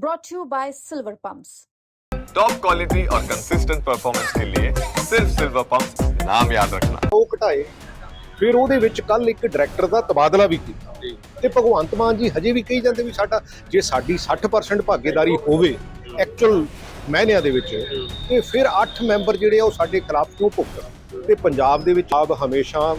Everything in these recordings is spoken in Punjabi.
brought to you by Silver Pumps. Top quality और कंसिस्टेंट परफॉर्मेंस के लिए सिर्फ सिल्वर पंप नाम याद रखना ਉਹ ਘਟਾਏ ਫਿਰ ਉਹਦੇ ਵਿੱਚ ਕੱਲ ਇੱਕ ਡਾਇਰੈਕਟਰ ਦਾ ਤਬਾਦਲਾ ਵੀ ਕੀਤਾ ਤੇ ਭਗਵੰਤ ਮਾਨ ਜੀ ਹਜੇ ਵੀ ਕਹੀ ਜਾਂਦੇ ਵੀ ਸਾਡਾ ਜੇ ਸਾਡੀ 60% ਭਾਗੀਦਾਰੀ ਹੋਵੇ ਐਕਚੁਅਲ ਮਹਿਨਿਆਂ ਦੇ ਵਿੱਚ ਤੇ ਫਿਰ 8 ਮੈਂਬਰ ਜਿਹੜੇ ਆ ਉਹ ਸਾਡੇ ਖਿਲਾਫ ਕਿਉਂ ਭੁਗਤਣ ਤੇ ਪੰਜਾਬ ਦੇ ਵਿੱਚ ਆਪ ਹਮੇਸ਼ਾ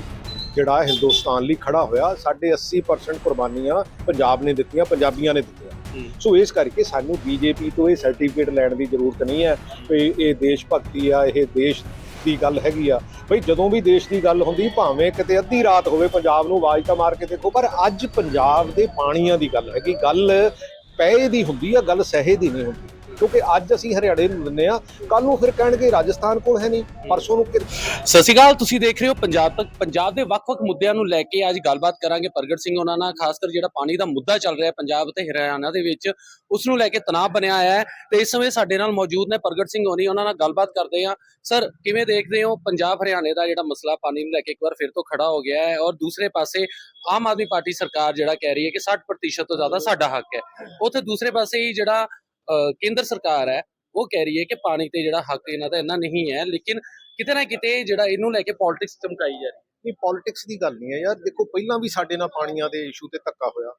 ਜਿਹੜਾ ਹੈ ਹਿੰਦੁਸਤਾਨ ਲਈ ਖੜਾ ਹੋਇਆ ਸਾਡੇ 80% ਕੁਰਬਾਨੀਆਂ ਪੰਜਾਬ ਨੇ ਦਿੱਤੀਆਂ ਪੰਜਾਬੀਆਂ ਨੇ ਦਿੱਤੀਆਂ ਸੋ ਇਸ ਕਰਕੇ ਸਾਨੂੰ ਬੀਜੇਪੀ ਤੋਂ ਇਹ ਸਰਟੀਫਿਕੇਟ ਲੈਣ ਦੀ ਜ਼ਰੂਰਤ ਨਹੀਂ ਹੈ ਵੀ ਇਹ ਦੇਸ਼ ਭਗਤੀ ਆ, ਇਹ ਦੇਸ਼ ਦੀ ਗੱਲ ਹੈਗੀ ਆ। ਬਈ ਜਦੋਂ ਵੀ ਦੇਸ਼ ਦੀ ਗੱਲ ਹੁੰਦੀ, ਭਾਵੇਂ ਕਿਤੇ ਅੱਧੀ ਰਾਤ ਹੋਵੇ, ਪੰਜਾਬ ਨੂੰ ਆਵਾਜ਼ ਤਾਂ ਮਾਰ ਕੇ ਦੇਖੋ, ਪਰ ਅੱਜ ਪੰਜਾਬ ਦੇ ਪਾਣੀਆਂ ਦੀ ਗੱਲ ਹੈਗੀ। ਗੱਲ ਪੈਸੇ ਦੀ ਹੁੰਦੀ ਆ, ਗੱਲ ਸਹੇ ਦੀ ਨਹੀਂ ਹੁੰਦੀ। ਕਿਉਂਕਿ ਅੱਜ ਅਸੀਂ ਹਰਿਆਣੇ ਨੂੰ ਦਿੰਦੇ ਆ ਕੱਲ ਨੂੰ ਫਿਰ ਕਹਿਣਗੇ ਰਾਜਸਥਾਨ ਕੋਲ ਹੈ ਨਹੀਂ, ਪਰਸੋਂ ਨੂੰ ਸਤਿ ਸ਼੍ਰੀ ਅਕਾਲ, ਤੁਸੀਂ ਦੇਖ ਰਹੇ ਹੋ ਪੰਜਾਬ ਤੱਕ ਪੰਜਾਬ ਦੇ ਵੱਖ-ਵੱਖ ਮੁੱਦਿਆਂ ਨੂੰ ਲੈ ਕੇ ਅੱਜ ਗੱਲਬਾਤ ਕਰਾਂਗੇ ਪ੍ਰਗਟ ਸਿੰਘ ਉਹਨਾਂ ਨਾਲ, ਖਾਸ ਕਰ ਜਿਹੜਾ ਪਾਣੀ ਦਾ ਮੁੱਦਾ ਚੱਲ ਰਿਹਾ ਪੰਜਾਬ ਤੇ ਹਰਿਆਣਾ ਦੇ ਵਿੱਚ, ਉਸ ਨੂੰ ਲੈ ਕੇ ਤਣਾਅ ਬਣਿਆ ਹੋਇਆ ਹੈ ਤੇ ਇਸ ਸਮੇਂ ਸਾਡੇ ਨਾਲ ਮੌਜੂਦ ਨੇ ਪ੍ਰਗਟ ਸਿੰਘ ਹੋਣੀ, ਉਹਨਾਂ ਨਾਲ ਗੱਲਬਾਤ ਕਰਦੇ ਹਾਂ। ਸਰ, ਕਿਵੇਂ ਦੇਖਦੇ ਹੋ ਪੰਜਾਬ ਹਰਿਆਣੇ ਦਾ ਜਿਹੜਾ ਮਸਲਾ ਪਾਣੀ ਨੂੰ ਲੈ ਕੇ ਇੱਕ ਵਾਰ ਫਿਰ ਤੋਂ ਖੜਾ ਹੋ ਗਿਆ ਹੈ ਔਰ ਦੂਸਰੇ ਪਾਸੇ ਆਮ ਆਦਮੀ ਪਾਰਟੀ ਸਰਕਾਰ ਜਿਹੜਾ ਕਹਿ ਰਹੀ ਹੈ ਕਿ 60% ਤੋਂ ਜ਼ਿਆਦਾ ਸਾਡਾ ਹੱਕ ਹੈ। ਉੱਥੇ ਦੂਸਰੇ ਪਾਸੇ ਹੀ ਜਿਹੜਾ ਕੇਂਦਰ ਸਰਕਾਰ ਹੈ ਉਹ ਕਹਿ ਰਹੀ ਹੈ ਕਿ ਪਾਣੀ ਤੇ ਜਿਹੜਾ ਹੱਕ ਇਹਨਾਂ ਦਾ ਇੰਨਾ ਨਹੀਂ ਹੈ ਲੇਕਿਨ ਕਿਤੇ ਨਾ ਕਿਤੇ ਜਿਹੜਾ ਇਹਨੂੰ ਲੈ ਕੇ ਪੋਲਿਟਿਕਸ ਚਮਕਾਈ ਜਾ ਰਹੀ ਇਹ ਪੋਲਿਟਿਕਸ ਦੀ ਗੱਲ ਨਹੀਂ ਹੈ ਯਾਰ ਦੇਖੋ ਪਹਿਲਾਂ ਵੀ ਸਾਡੇ ਨਾਲ ਪਾਣੀਆਂ ਦੇ ਇਸ਼ੂ ਤੇ ਧੱਕਾ ਹੋਇਆ।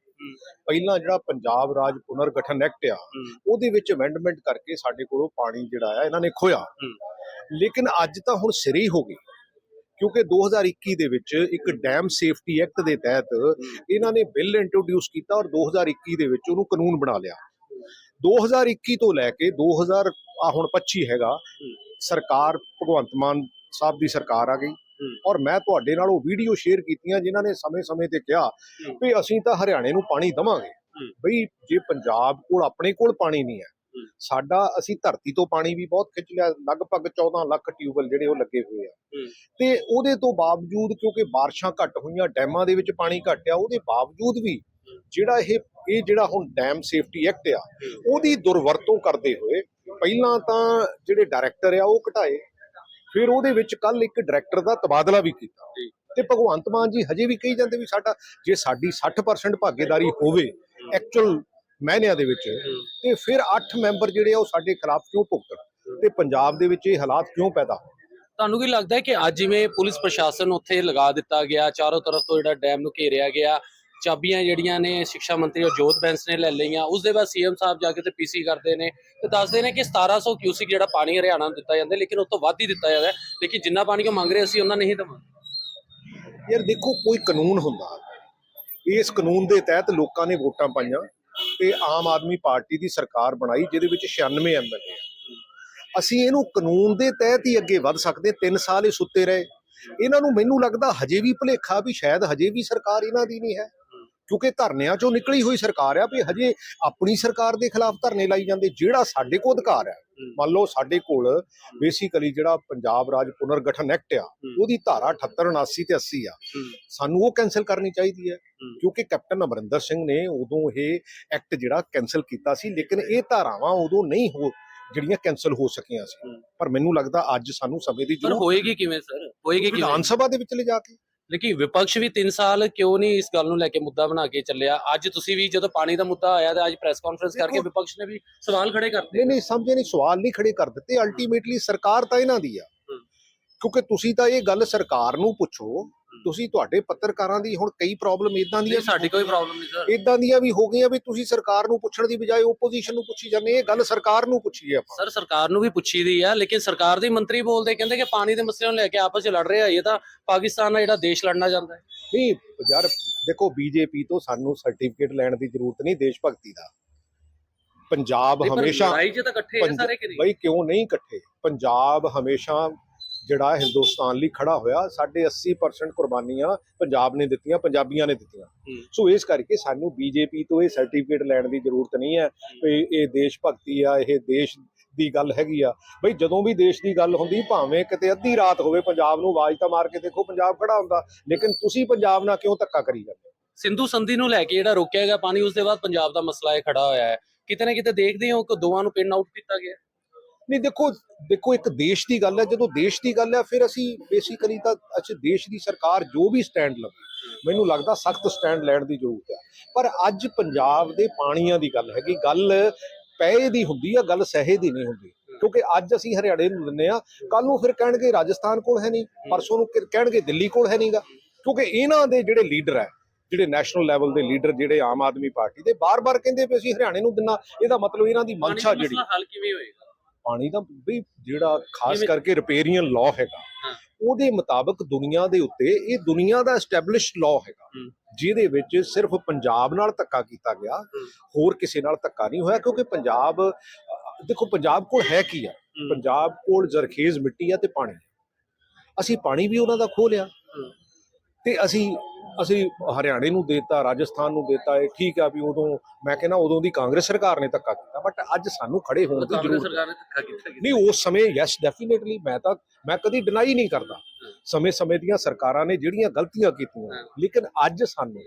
ਪਹਿਲਾਂ ਜਿਹੜਾ ਪੰਜਾਬ ਰਾਜ ਪੁਨਰਗਠਨ ਐਕਟ ਆ ਉਹਦੇ ਵਿੱਚ ਅਮੈਂਡਮੈਂਟ ਕਰਕੇ ਸਾਡੇ ਕੋਲੋਂ ਪਾਣੀ ਜਿਹੜਾ ਆ ਇਹਨਾਂ ਨੇ ਖੋਇਆ। ਲੇਕਿਨ ਅੱਜ ਤਾਂ ਹੁਣ ਸਿਰੇ ਹੀ ਹੋ ਗਈ ਕਿਉਂਕਿ 2021 ਦੇ ਵਿੱਚ ਇੱਕ ਡੈਮ ਸੇਫਟੀ ਐਕਟ ਦੇ ਤਹਿਤ ਇਹਨਾਂ ਨੇ ਬਿੱਲ ਇੰਟਰੋਡਿਊਸ ਕੀਤਾ ਔਰ 2021 ਦੇ ਵਿੱਚ ਉਹਨੂੰ ਕਾਨੂੰਨ ਬਣਾ ਲਿਆ। 2021 ਤੋਂ ਲੈ ਕੇ 2000 ਆ ਹੁਣ 25 ਹੈਗਾ ਸਰਕਾਰ ਭਗਵੰਤ ਮਾਨ ਸਾਹਿਬ ਦੀ ਸਰਕਾਰ ਆ ਗਈ। ਔਰ ਮੈਂ ਤੁਹਾਡੇ ਨਾਲ ਉਹ ਵੀਡੀਓ ਸ਼ੇਅਰ ਕੀਤੀਆਂ ਜਿਨ੍ਹਾਂ ਨੇ ਸਮੇਂ-ਸਮੇਂ ਤੇ ਕਿਹਾ ਵੀ ਅਸੀਂ ਤਾਂ ਹਰਿਆਣੇ ਨੂੰ ਪਾਣੀ ਦਵਾਂਗੇ। ਬਈ ਜੇ ਪੰਜਾਬ ਕੋਲ ਆਪਣੇ ਕੋਲ ਪਾਣੀ ਨਹੀਂ ਹੈ ਸਾਡਾ ਅਸੀਂ ਧਰਤੀ ਤੋਂ ਪਾਣੀ ਵੀ ਬਹੁਤ ਖਿੱਚ ਲਿਆ ਲਗਭਗ 14 ਲੱਖ ਟਿਊਬਲ ਜਿਹੜੇ ਉਹ ਲੱਗੇ ਹੋਏ ਆ। ਤੇ ਉਹਦੇ ਤੋਂ ਬਾਵਜੂਦ ਕਿਉਂਕਿ ਬਾਰਿਸ਼ਾਂ ਘੱਟ ਹੋਈਆਂ ਡੈਮਾਂ ਦੇ ਵਿੱਚ ਪਾਣੀ ਘੱਟ ਆ ਉਹਦੇ ਬਾਵਜੂਦ ਵੀ ਜਿਹੜਾ ਇਹ ਇਹ ਜਿਹੜਾ ਹੁਣ ਡੈਮ ਸੇਫਟੀ ਐਕਟ ਆ ਉਹਦੀ ਦੁਰਵਰਤੋਂ ਕਰਦੇ ਹੋਏ ਪਹਿਲਾਂ ਤਾਂ ਜਿਹੜੇ ਡਾਇਰੈਕਟਰ ਆ ਉਹ ਘਟਾਏ ਫਿਰ ਉਹਦੇ ਵਿੱਚ ਕੱਲ ਇੱਕ ਡਾਇਰੈਕਟਰ ਦਾ ਤਬਾਦਲਾ ਵੀ ਕੀਤਾ। ਤੇ ਭਗਵੰਤ ਮਾਨ ਜੀ ਹਜੇ ਵੀ ਕਹੀ ਜਾਂਦੇ ਵੀ ਸਾਡਾ ਜੇ ਸਾਡੀ 60% ਭਾਗੀਦਾਰੀ ਹੋਵੇ ਐਕਚੁਅਲ ਮਹਿਨਿਆਂ ਦੇ ਵਿੱਚ ਤੇ ਫਿਰ 8 ਮੈਂਬਰ ਜਿਹੜੇ ਆ ਉਹ ਸਾਡੇ ਖਿਲਾਫ ਕਿਉਂ ਭੁਗਤਣ? ਤੇ ਪੰਜਾਬ ਦੇ ਵਿੱਚ ਇਹ ਹਾਲਾਤ ਕਿਉਂ ਪੈਦਾ ਹੋਏ? ਤੁਹਾਨੂੰ ਕੀ ਲੱਗਦਾ ਹੈ ਕਿ ਅੱਜ ਜਿਵੇਂ ਪੁਲਿਸ ਪ੍ਰਸ਼ਾਸਨ ਉੱਥੇ ਲਗਾ ਦਿੱਤਾ ਗਿਆ ਚਾਰੋਂ ਤਰਫ ਤੋਂ ਜਿਹੜਾ ਡੈਮ ਨੂੰ ਘੇਰਿਆ ਗਿਆ ਚਾਬੀਆਂ ਜਿਹੜੀਆਂ ਨੇ ਸਿੱਖਿਆ ਮੰਤਰੀ ਔਰ ਜੋਤ ਬੈਂਸ ਨੇ ਲੈ ਲਈਆਂ। ਉਸ ਦੇ ਬਾਅਦ ਸੀਐਮ ਸਾਹਿਬ ਜਾ ਕੇ ਤੇ ਪੀਸੀ ਕਰਦੇ ਨੇ। ਤੇ ਦੱਸਦੇ ਨੇ ਕਿ 1700 ਕਿਊਸਿਕ ਜਿਹੜਾ ਪਾਣੀ ਹਰਿਆਣਾ ਨੂੰ ਦਿੱਤਾ ਜਾਂਦਾ, ਲੇਕਿਨ ਉਸ ਤੋਂ ਵੱਧ ਹੀ ਦਿੱਤਾ ਜਾਂਦਾ ਲੇਕਿਨ ਜਿੰਨਾ ਪਾਣੀ ਉਹ ਮੰਗ ਰਹੇ ਅਸੀਂ ਉਹਨਾਂ ਨਹੀਂ ਦੇਵਾਂਗੇ ਯਾਰ ਦੇਖੋ, ਕੋਈ ਕਾਨੂੰਨ ਹੁੰਦਾ। ਇਸ ਕਾਨੂੰਨ ਦੇ ਤਹਿਤ ਲੋਕਾਂ ਨੇ ਵੋਟਾਂ ਪਾਈਆਂ ਤੇ ਆਮ ਆਦਮੀ ਪਾਰਟੀ ਦੀ ਸਰਕਾਰ ਬਣਾਈ, ਜਿਹਦੇ ਵਿੱਚ 96 ਐਮਐਲਏ ਆ। ਅਸੀਂ ਇਹਨੂੰ ਕਾਨੂੰਨ ਦੇ ਤਹਿਤ ਹੀ ਅੱਗੇ ਵੱਧ ਸਕਦੇ 3 ਸਾਲ ਇਹ ਸੁੱਤੇ ਰਹੇ। ਇਹਨਾਂ ਨੂੰ ਮੈਨੂੰ ਲੱਗਦਾ ਹਜੇ ਵੀ ਭੁਲੇਖਾ ਵੀ ਸ਼ਾਇਦ ਹਜੇ ਵੀ ਸਰਕਾਰ ਇਹਨਾਂ ਦੀ ਨਹੀਂ ਹੈ। ਕਿਉਂਕਿ ਧਰਨਿਆਂ ਚੋਂ ਨਿਕਲੀ ਹੋਈ ਸਰਕਾਰ ਆ ਵੀ ਹਜੇ ਆਪਣੀ ਸਰਕਾਰ ਦੇ ਖਿਲਾਫ ਧਰਨੇ ਲਾਈ ਜਾਂਦੇ ਜਿਹੜਾ ਸਾਡੇ ਕੋਲ ਅਧਿਕਾਰ ਹੈ। ਮੰਨ ਲਓ ਸਾਡੇ ਕੋਲ ਬੇਸਿਕਲੀ ਜਿਹੜਾ ਪੰਜਾਬ ਰਾਜ ਪੁਨਰਗਠਨ ਐਕਟ ਆ ਉਹਦੀ ਧਾਰਾ 78 79 ਤੇ 80 ਆ। ਸਾਨੂੰ ਉਹ ਕੈਨਸਲ ਕਰਨੀ ਚਾਹੀਦੀ ਹੈ ਕਿਉਂਕਿ ਕੈਪਟਨ ਅਮਰਿੰਦਰ ਸਿੰਘ ਨੇ ਉਦੋਂ ਇਹ ਐਕਟ ਜਿਹੜਾ ਕੈਨਸਲ ਕੀਤਾ ਸੀ ਲੇਕਿਨ ਇਹ ਧਾਰਾਵਾਂ ਉਦੋਂ ਨਹੀਂ ਹੋ ਜਿਹੜੀਆਂ ਕੈਨਸਲ ਹੋ ਸਕੀਆਂ ਸੀ। ਪਰ ਮੈਨੂੰ ਲੱਗਦਾ ਅੱਜ ਸਾਨੂੰ ਸਮੇਂ ਦੀ ਜ਼ਰੂਰਤ ਹੋਏਗੀ ਕਿਵੇਂ ਸਰ? ਹੋਏਗੀ ਕਿਵੇਂ? ਵਿਧਾਨ ਸਭਾ ਦੇ ਵਿੱਚ ਲੈ ਜਾ ਕੇ। ਲੇਕਿਨ ਵਿਪਕਸ਼ ਵੀ 3 ਸਾਲ ਕਿਉਂ ਨਹੀਂ ਇਸ ਗੱਲ ਨੂੰ ਲੈ ਕੇ ਮੁੱਦਾ ਬਣਾ ਕੇ ਚੱਲਿਆ? ਅੱਜ ਤੁਸੀਂ ਵੀ ਜਦੋਂ ਪਾਣੀ ਦਾ ਮੁੱਦਾ ਆਇਆ ਤਾਂ ਅੱਜ ਪ੍ਰੈਸ ਕਾਨਫਰੰਸ ਕਰਕੇ ਵਿਪਕਸ਼ ਨੇ ਵੀ ਸਵਾਲ ਖੜੇ ਕਰਤੇ ਨਹੀਂ ਨਹੀਂ ਸਮਝੇ ਨਹੀਂ ਸਵਾਲ ਨਹੀਂ ਖੜੇ ਕਰ ਦਿੱਤੇ। ਅਲਟੀਮੇਟਲੀ ਸਰਕਾਰ ਤਾਂ ਇਹਨਾਂ ਦੀ ਆ। ਕਿਉਂਕਿ ਤੁਸੀਂ ਤਾਂ ਇਹ ਗੱਲ ਸਰਕਾਰ ਨੂੰ ਪੁੱਛੋ ਤੁਸੀਂ ਤੁਹਾਡੇ ਪੱਤਰਕਾਰਾਂ ਦੀ ਹੁਣ ਕਈ ਪ੍ਰੋਬਲਮ ਇਦਾਂ ਦੀਆਂ ਨਹੀਂ ਸਾਡੀ ਕੋਈ ਪ੍ਰੋਬਲਮ ਨਹੀਂ ਸਰ ਇਦਾਂ ਦੀਆਂ ਵੀ ਹੋ ਗਈਆਂ ਵੀ ਤੁਸੀਂ ਸਰਕਾਰ ਨੂੰ ਪੁੱਛਣ ਦੀ ਬਜਾਏ ਓਪੋਜੀਸ਼ਨ ਨੂੰ ਪੁੱਛੀ ਜਾਂਦੇ ਇਹ ਗੱਲ ਸਰਕਾਰ ਨੂੰ ਪੁੱਛੀਏ ਆਪਾਂ। ਸਰ ਸਰਕਾਰ ਨੂੰ ਵੀ ਪੁੱਛੀ ਦੀ ਆ ਲੇਕਿਨ ਸਰਕਾਰ ਦੇ ਮੰਤਰੀ ਬੋਲਦੇ ਕਹਿੰਦੇ ਕਿ ਪਾਣੀ ਦੇ ਮਸਲੇ ਨੂੰ ਲੈ ਕੇ ਆਪਸ ਵਿੱਚ ਲੜ ਰਹੇ ਆ ਇਹ ਤਾਂ ਪਾਕਿਸਤਾਨ ਨਾਲ ਜਿਹੜਾ ਦੇਸ਼ ਲੜਨਾ ਚਾਹੁੰਦਾ ਹੈ। ਨਹੀਂ ਯਾਰ ਦੇਖੋ ਬੀਜੇਪੀ ਤੋਂ ਸਾਨੂੰ ਸਰਟੀਫਿਕੇਟ ਲੈਣ ਦੀ ਜ਼ਰੂਰਤ ਨਹੀਂ ਦੇਸ਼ ਭਗਤੀ ਦਾ। ਪੰਜਾਬ ਹਮੇਸ਼ਾ ਲੜਾਈ 'ਚ ਤਾਂ ਇਕੱਠੇ ਆ ਸਾਰੇ ਕਿ ਨਹੀਂ? ਬਈ ਕਿਉਂ ਨਹੀਂ ਇਕੱਠੇ? ਪੰਜਾਬ ਹਮੇਸ਼ਾ ਜਿਹੜਾ ਹਿੰਦੁਸਤਾਨ ਲਈ ਖੜਾ ਹੋਇਆ ਸਾਡੇ 80% ਕੁਰਬਾਨੀਆਂ ਪੰਜਾਬ ਨੇ ਦਿੱਤੀਆਂ ਪੰਜਾਬੀਆਂ ਨੇ ਦਿੱਤੀਆਂ। ਸੋ ਇਸ ਕਰਕੇ ਸਾਨੂੰ ਬੀਜੇਪੀ ਤੋਂ ਇਹ ਸਰਟੀਫਿਕੇਟ ਲੈਣ ਦੀ ਜ਼ਰੂਰਤ ਨਹੀਂ ਹੈ ਵੀ ਇਹ ਦੇਸ਼ ਭਗਤੀ ਆ ਇਹ ਦੇਸ਼ ਦੀ ਗੱਲ ਹੈਗੀ ਆ। ਬਈ ਜਦੋਂ ਵੀ ਦੇਸ਼ ਦੀ ਗੱਲ ਹੁੰਦੀ ਭਾਵੇਂ ਕਿਤੇ ਅੱਧੀ ਰਾਤ ਹੋਵੇ ਪੰਜਾਬ ਨੂੰ ਆਵਾਜ਼ ਤਾਂ ਮਾਰ ਕੇ ਦੇਖੋ ਪੰਜਾਬ ਖੜਾ ਹੁੰਦਾ ਲੇਕਿਨ ਤੁਸੀਂ ਪੰਜਾਬ ਨਾਲ ਕਿਉਂ ਧੱਕਾ ਕਰੀ ਜਾਂਦੇ ਸਿੰਧੂ ਸੰਧੀ ਨੂੰ ਲੈ ਕੇ ਜਿਹੜਾ ਰੋਕਿਆ ਗਿਆ ਪਾਣੀ ਉਸ ਦੇ ਬਾਅਦ ਪੰਜਾਬ ਦਾ ਮਸਲਾ ਇਹ ਖੜਾ ਹੋਇਆ ਹੈ। ਕਿਤੇ ਨਾ ਕਿਤੇ ਦੇਖਦੇ ਹੋ ਕਿ ਦੋਵਾਂ ਨੂੰ ਪਿੰਨ ਆਊਟ ਕੀਤਾ ਗਿਆ। ਨਹੀਂ ਦੇਖੋ ਦੇਖੋ ਇੱਕ ਦੇਸ਼ ਦੀ ਗੱਲ ਹੈ ਜਦੋਂ ਦੇਸ਼ ਦੀ ਗੱਲ ਹੈ ਫਿਰ ਅਸੀਂ ਬੇਸਿਕਲੀ ਤਾਂ ਅੱਛਾ ਦੇਸ਼ ਦੀ ਸਰਕਾਰ ਜੋ ਵੀ ਸਟੈਂਡ ਲਵੇ ਮੈਨੂੰ ਲੱਗਦਾ ਸਖਤ ਸਟੈਂਡ ਲੈਣ ਦੀ ਜ਼ਰੂਰਤ ਹੈ। ਪਰ ਅੱਜ ਪੰਜਾਬ ਦੇ ਪਾਣੀਆਂ ਦੀ ਗੱਲ ਹੈਗੀ ਗੱਲ ਪਏ ਦੀ ਹੁੰਦੀ ਆ ਗੱਲ ਸਹਿ ਦੀ ਨਹੀਂ ਹੁੰਦੀ। ਕਿਉਂਕਿ ਅੱਜ ਅਸੀਂ ਹਰਿਆਣੇ ਨੂੰ ਦਿੰਨੇ ਆ ਕੱਲ ਨੂੰ ਫਿਰ ਕਹਿਣਗੇ ਰਾਜਸਥਾਨ ਕੋਲ ਹੈ ਨਹੀਂ ਪਰਸੋਂ ਨੂੰ ਕਹਿਣਗੇ ਦਿੱਲੀ ਕੋਲ ਹੈ ਨਹੀਂਗਾ। ਕਿਉਂਕਿ ਇਹਨਾਂ ਦੇ ਜਿਹੜੇ ਲੀਡਰ ਹੈ ਜਿਹੜੇ ਨੈਸ਼ਨਲ ਲੈਵਲ ਦੇ ਲੀਡਰ ਜਿਹੜੇ ਆਮ ਆਦਮੀ ਪਾਰਟੀ ਦੇ ਬਾਰ-ਬਾਰ ਕਹਿੰਦੇ ਵੀ ਅਸੀਂ ਹਰਿਆਣੇ ਨੂੰ ਦਿੰਨਾ ਇਹਦਾ ਮਤਲਬ ਇਹਨਾਂ ਦੀ ਮਨਸ਼ਾ ਜਿਹੜੀ ਹੱਲ ਕਿਵੇਂ ਹੋਏਗਾ? ਪਾਣੀ ਦਾ ਵੀ ਜਿਹੜਾ ਖਾਸ ਕਰਕੇ ਰਿਪੇਰੀਅਨ ਲਾਅ ਹੈਗਾ। ਉਹਦੇ ਮੁਤਾਬਕ ਦੁਨੀਆ ਦੇ ਉੱਤੇ ਇਹ ਦੁਨੀਆ ਦਾ ਐਸਟੈਬਲਿਸ਼ਡ ਲਾਅ ਹੈਗਾ। ਜਿਹਦੇ ਵਿੱਚ ਸਿਰਫ ਪੰਜਾਬ ਨਾਲ ਧੱਕਾ ਕੀਤਾ ਗਿਆ। ਹੋਰ ਕਿਸੇ ਨਾਲ ਧੱਕਾ ਨਹੀਂ ਹੋਇਆ ਕਿਉਂਕਿ ਪੰਜਾਬ ਦੇਖੋ ਪੰਜਾਬ ਕੋਲ ਹੈ ਕੀ ਆ। ਪੰਜਾਬ ਕੋਲ ਜ਼ਰਖੇਜ਼ ਮਿੱਟੀ ਆ ਤੇ ਪਾਣੀ ਅਸੀਂ ਪਾਣੀ ਵੀ ਉਹਨਾਂ ਦਾ ਖੋਹ ਲਿਆ ਹੂੰ। ਤੇ ਅਸੀਂ ਅਸੀਂ ਹਰਿਆਣੇ ਨੂੰ ਦੇਤਾ ਰਾਜਸਥਾਨ ਨੂੰ ਦੇਤਾ ਇਹ ਠੀਕ ਆ ਵੀ ਉਦੋਂ ਮੈਂ ਕਹਿੰਦਾ ਉਦੋਂ ਦੀ ਕਾਂਗਰਸ ਸਰਕਾਰ ਨੇ ਧੱਕਾ ਕੀਤਾ ਬਟ ਅੱਜ ਸਾਨੂੰ ਖੜੇ ਹੋਣ ਦੀ ਜ਼ਰੂਰਤ ਸਰਕਾਰ ਨੇ ਧੱਕਾ ਕੀਤਾ ਕੀਤਾ। ਨਹੀਂ ਉਸ ਸਮੇਂ ਯੈਸ ਡੈਫੀਨਿਟਲੀ ਮੈਂ ਤਾਂ ਮੈਂ ਕਦੀ ਡਿਨਾਈ ਨਹੀਂ ਕਰਦਾ ਸਮੇਂ-ਸਮੇਂ ਦੀਆਂ ਸਰਕਾਰਾਂ ਨੇ ਜਿਹੜੀਆਂ ਗਲਤੀਆਂ ਕੀਤੀਆਂ। ਲੇਕਿਨ ਅੱਜ ਸਾਨੂੰ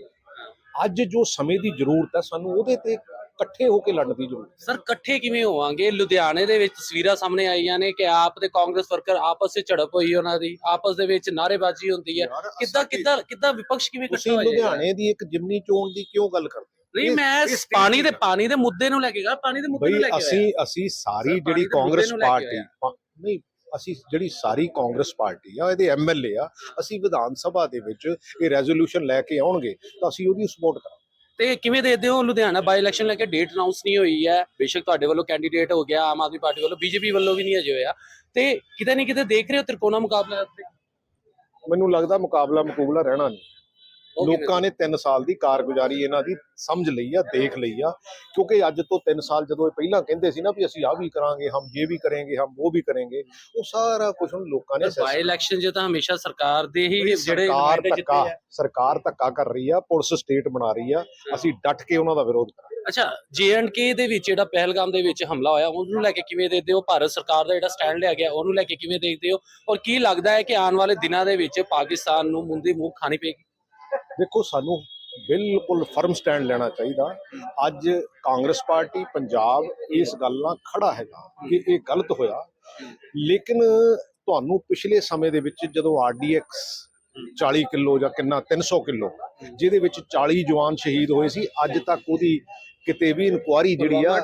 ਅੱਜ ਜੋ ਸਮੇਂ ਦੀ ਜ਼ਰੂਰਤ ਹੈ ਸਾਨੂੰ ਉਹਦੇ ਤੇ ਇਕੱਠੇ ਹੋ ਕੇ ਲੜਨ ਦੀ ਜ਼ਰੂਰਤ ਸਰ ਇਕੱਠੇ ਕਿਵੇਂ ਹੋਵਾਂਗੇ? ਲੁਧਿਆਣੇ ਦੇ ਵਿੱਚ ਤਸਵੀਰਾਂ ਸਾਹਮਣੇ ਆਈਆਂ ਨੇ ਕਿ ਆਪ ਤੇ ਕਾਂਗਰਸ ਵਰਕਰ ਆਪਸ ਵਿੱਚ ਝੜਪ ਹੋਈ ਉਹਨਾਂ ਦੀ ਆਪਸ ਦੇ ਵਿੱਚ ਨਾਅਰੇਬਾਜ਼ੀ ਹੁੰਦੀ ਹੈ। ਯਾਰ, ਕਿੱਦਾਂ ਅਸੀਂ- ਕਿੱਦਾਂ ਕਿੱਦਾਂ ਵਿਪਕਸ਼ ਕਿਵੇਂ ਇਕੱਠਾ ਤੁਸੀਂ ਹੋ ਜਾਏਗਾ ਲੁਧਿਆਣੇ ਦੀ ਇੱਕ ਜਿਮਨੀ ਚੋਣ ਦੀ ਕਿਉਂ ਗੱਲ ਕਰਦੇ? ਨਹੀਂ ਮੈਂ state ਪਾਣੀ ਦੇ ਪਾਣੀ ਦੇ ਮੁੱਦੇ ਨੂੰ ਲੈ ਕੇ ਗਿਆ ਪਾਣੀ ਦੇ ਮੁੱਦੇ ਨੂੰ ਬਈ ਲੈ ਕੇ ਅਸੀਂ ਅਸੀਂ ਸਾਰੀ ਸਰ, ਪਾਣੀ ਜਿਹੜੀ ਦੇ ਮੁੱਦੇ ਕਾਂਗਰਸ ਨੂੰ ਲੈ ਕੇ ਪਾਰਟੀ ਪਾ- ਨਹੀਂ ਅਸੀਂ ਜਿਹੜੀ ਸਾਰੀ ਕਾਂਗਰਸ ਪਾਰਟੀ ਆ ਇਹਦੇ ਐਮਐਲਏ ਆ ਅਸੀਂ ਵਿਧਾਨ ਸਭਾ ਦੇ ਵਿੱਚ ਇਹ ਰੈਜ਼ੋਲੂਸ਼ਨ ਲੈ ਕੇ ਆਉਣਗੇ ਤਾਂ ਅਸੀਂ ਉਹਦੀ ਸਪੋਰਟ ਕਰਾਂਗੇ। ਤੇ ਕਿਵੇਂ ਦੇਖਦੇ ਹੋ ਲੁਧਿਆਣਾ ਬਾਈ ਇਲੈਕਸ਼ਨ ਲੈ ਕੇ ਡੇਟ ਅਨਾਉਂਸ ਨਹੀਂ ਹੋਈ ਹੈ? ਬੇਸ਼ੱਕ ਤੁਹਾਡੇ ਵੱਲੋਂ ਕੈਂਡੀਡੇਟ ਹੋ ਗਿਆ, ਆਮ ਆਦਮੀ ਪਾਰਟੀ ਵੱਲੋਂ, ਬੀਜੇਪੀ ਵੱਲੋਂ ਵੀ ਨਹੀਂ ਅਜੇ ਹੋਇਆ। ਤੇ ਕਿਤੇ ਨਹੀਂ ਕਿਤੇ ਦੇਖ ਰਹੇ ਹੋ ਤ੍ਰਿਕੋਣਾ ਮੁਕਾਬਲਾ ਮੈਨੂੰ ਲੱਗਦਾ ਮੁਕਾਬਲਾ ਮੁਕਾਬਲਾ ਰਹਿਣਾ ਨਹੀਂ। ਲੋਕਾਂ ਨੇ 3 ਸਾਲ ਦੀ ਕਾਰਗੁਜ਼ਾਰੀ ਇਹਨਾਂ ਦੀ ਸਮਝ ਲਈ ਆ ਦੇਖ ਲਈ ਆ ਕਿਉਂਕਿ ਅੱਜ ਤੋਂ 3 ਸਾਲ ਜਦੋਂ ਇਹ ਪਹਿਲਾਂ ਕਹਿੰਦੇ ਸੀ ਨਾ ਵੀ ਅਸੀਂ ਆ ਵੀ ਕਰਾਂਗੇ ਹਮ ਇਹ ਵੀ ਕਰਾਂਗੇ ਹਮ ਉਹ ਵੀ ਕਰਾਂਗੇ ਉਹ ਸਾਰਾ ਕੁਝ ਹੁਣ ਲੋਕਾਂ ਨੇ ਬਾਈ ਇਲੈਕਸ਼ਨ 'ਚ ਤਾਂ ਹਮੇਸ਼ਾ ਸਰਕਾਰ ਦੇ ਹੀ ਜਿਹੜੇ ਸਰਕਾਰ ਧੱਕਾ ਆ। ਸਰਕਾਰ ਧੱਕਾ ਕਰ ਰਹੀ ਆ ਪੁਲਿਸ ਸਟੇਟ ਬਣਾ ਰਹੀ ਆ ਅਸੀਂ ਡਟ ਕੇ ਉਹਨਾਂ ਦਾ ਵਿਰੋਧ ਕਰਾਂਗੇ। ਅੱਛਾ ਕੇ ਦੇ ਵਿੱਚ ਜਿਹੜਾ ਪਹਿਲਗਾਮ ਦੇ ਵਿੱਚ ਹਮਲਾ ਹੋਇਆ ਉਹਨੂੰ ਲੈ ਕੇ ਕਿਵੇਂ ਦੇਖਦੇ ਹੋ? ਭਾਰਤ ਸਰਕਾਰ ਦਾ ਜਿਹੜਾ ਸਟੈਂਡ ਲਿਆ ਗਿਆ ਉਹਨੂੰ ਲੈ ਕੇ ਕਿਵੇਂ ਦੇਖਦੇ ਹੋ? ਔਰ ਕੀ ਲੱਗਦਾ ਹੈ ਕਿ ਆਉਣ ਵਾਲੇ ਦਿਨਾਂ ਦੇ ਵਿੱਚ ਪਾਕਿਸਤਾਨ ਨੂੰ ਮੁੰਦੀ ਮੂੰਹ ਖਾਣੀ ਪਏਗੀ? ਦੇਖੋ, ਸਾਨੂੰ ਬਿਲਕੁਲ ਫਰਮ ਸਟੈਂਡ ਲੈਣਾ ਚਾਹੀਦਾ। ਅੱਜ ਕਾਂਗਰਸ ਪਾਰਟੀ, ਪੰਜਾਬ ਇਸ ਗੱਲ ਨਾਲ ਖੜਾ ਹੈਗਾ ਕਿ ਇਹ ਗਲਤ ਹੋਇਆ। ਲੇਕਿਨ ਤੁਹਾਨੂੰ ਪਿਛਲੇ ਸਮੇਂ ਦੇ ਵਿੱਚ ਜਦੋਂ ਆਰਡੀਐਕਸ 40 ਕਿਲੋ ਜਾਂ ਕਿੰਨਾ 300 ਕਿਲੋ, ਜਿਹਦੇ ਵਿੱਚ 40 ਜਵਾਨ ਸ਼ਹੀਦ ਹੋਏ ਸੀ, ਅੱਜ ਤੱਕ ਉਹਦੀ ਕਿਤੇ ਵੀ ਇਨਕੁਆਰੀ ਜਿਹੜੀ ਆ।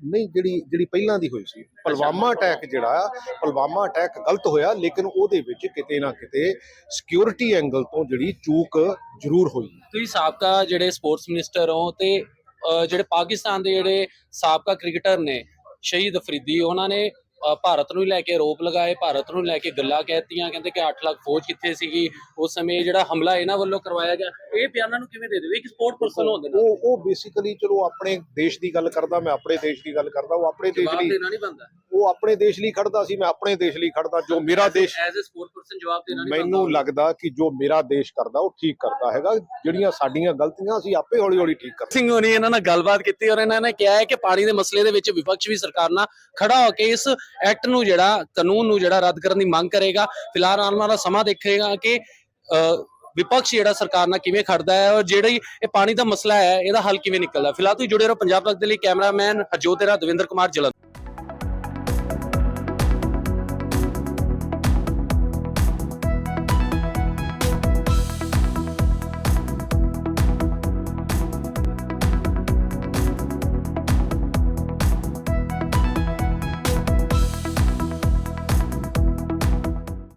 ਨਹੀਂ ਜਿਹੜੀ ਜਿਹੜੀ ਪਹਿਲਾਂ ਦੀ ਹੋਈ ਸੀ। ਪਲਵਾਮਾ ਅਟੈਕ ਜਿਹੜਾ ਪਲਵਾਮਾ ਅਟੈਕ ਗਲਤ ਹੋਇਆ ਲੇਕਿਨ ਉਹਦੇ ਵਿੱਚ ਕਿਤੇ ਨਾ ਕਿਤੇ ਸਿਕਿਉਰਿਟੀ ਐਂਗਲ ਤੋਂ ਜਿਹੜੀ ਚੂਕ ਜ਼ਰੂਰ ਹੋਈ। ਤੁਸੀਂ ਸਾਬਕਾ ਜਿਹੜੇ ਸਪੋਰਟਸ ਮਿਨਿਸਟਰ ਹੋ ਤੇ ਜਿਹੜੇ ਪਾਕਿਸਤਾਨ ਦੇ ਜਿਹੜੇ ਸਾਬਕਾ ਕ੍ਰਿਕਟਰ ਨੇ ਸ਼ਹੀਦ ਅਫਰੀਦੀ ਉਹਨਾਂ ਨੇ ਭਾਰਤ ਨੂੰ ਲੈ ਕੇ ਆਰੋਪ ਲਗਾਏ ਭਾਰਤ ਨੂੰ ਲੈ ਕੇ ਗੱਲਾਂ ਕਹਿਤੀਆਂ ਕਹਿੰਦੇ ਕਿ 8 ਲੱਖ ਫੌਜ ਕਿੱਥੇ ਸੀਗੀ ਉਸ ਸਮੇਂ ਜਿਹੜਾ ਹਮਲਾ ਇਹਨਾਂ ਵੱਲੋਂ ਕਰਵਾਇਆ ਗਿਆ। ਇਹ ਬਿਆਨਾਂ ਨੂੰ ਕਿਵੇਂ ਦੇ ਦੇਵੇ ਇੱਕ ਸਪੋਰਟ ਪਰਸਨ ਹੁੰਦੇ ਨੇ ਉਹ ਉਹ ਬੇਸਿਕਲੀ ਚਲੋ ਆਪਣੇ ਦੇਸ਼ ਦੀ ਗੱਲ ਕਰਦਾ ਮੈਂ ਆਪਣੇ ਦੇਸ਼ ਦੀ ਗੱਲ ਕਰਦਾ ਉਹ ਆਪਣੇ ਦੇਸ਼ ਦੇਣਾ ਨਹੀਂ ਬੰਦਾ ਉਹ ਆਪਣੇ ਦੇਸ਼ ਲਈ ਖੜਦਾ ਸੀ ਮੈਂ ਆਪਣੇ ਦੇਸ਼ ਲਈ ਖੜਦਾ ਜੋ ਮੇਰਾ ਦੇਸ਼ ਐਜ਼ ਅ ਸਪੋਰਟ ਪਰਸਨ ਜਵਾਬ ਦੇਣਾ ਨਹੀਂ ਮੈਨੂੰ ਲੱਗਦਾ ਕਿ ਜੋ ਮੇਰਾ ਦੇਸ਼ ਕਰਦਾ ਉਹ ਠੀਕ ਕਰਦਾ ਹੈਗਾ। ਜਿਹੜੀਆਂ ਸਾਡੀਆਂ ਗਲਤੀਆਂ ਅਸੀਂ ਆਪੇ ਹੌਲੀ ਹੌਲੀ ਠੀਕ ਕਰਾਂਗੇ ਸਿੰਘ ਹੋਣੀ ਇਹਨਾਂ ਨਾਲ ਗੱਲਬਾਤ ਕੀਤੀ ਔਰ ਇਹਨਾਂ ਨੇ ਕਿਹਾ ਹੈ ਕਿ ਪਾਣੀ ਦੇ ਮਸਲੇ ਦੇ ਵਿੱਚ ਵਿਪਕਸ਼ ਵੀ ਸਰਕਾਰ ਨਾਲ ਖੜਾ ਹੋ ਕੇ ਇਸ ਐਕਟ ਨੂੰ ਜਿਹੜਾ ਕਾਨੂੰਨ ਨੂੰ ਜਿਹੜਾ ਰੱਦ ਕਰਨ ਦੀ ਮੰਗ ਕਰੇਗਾ। ਫਿਲਹਾਲ ਆਉਣ ਵਾਲਾ ਸਮਾਂ ਦੇਖੇਗਾ ਕਿ ਵਿਪਕਸ਼ ਜਿਹੜਾ ਸਰਕਾਰ ਨਾਲ ਕਿਵੇਂ ਖੜਦਾ ਹੈ ਔਰ ਜਿਹੜੀ ਇਹ ਪਾਣੀ ਦਾ ਮਸਲਾ ਹੈ ਇਹਦਾ ਹੱਲ ਕਿਵੇਂ ਨਿਕਲਦਾ। ਫਿਲਹਾਲ ਤੁਸੀਂ ਜੁੜੇ ਰਹੋ ਪੰਜਾਬ ਤੱਕ ਦੇ ਲਈ ਕੈਮਰਾਮੈਨ ਹਰਜੋਤ ਤੇਰਾ ਦਵਿੰਦਰ ਕੁਮਾਰ ਜਲੰਧਰ।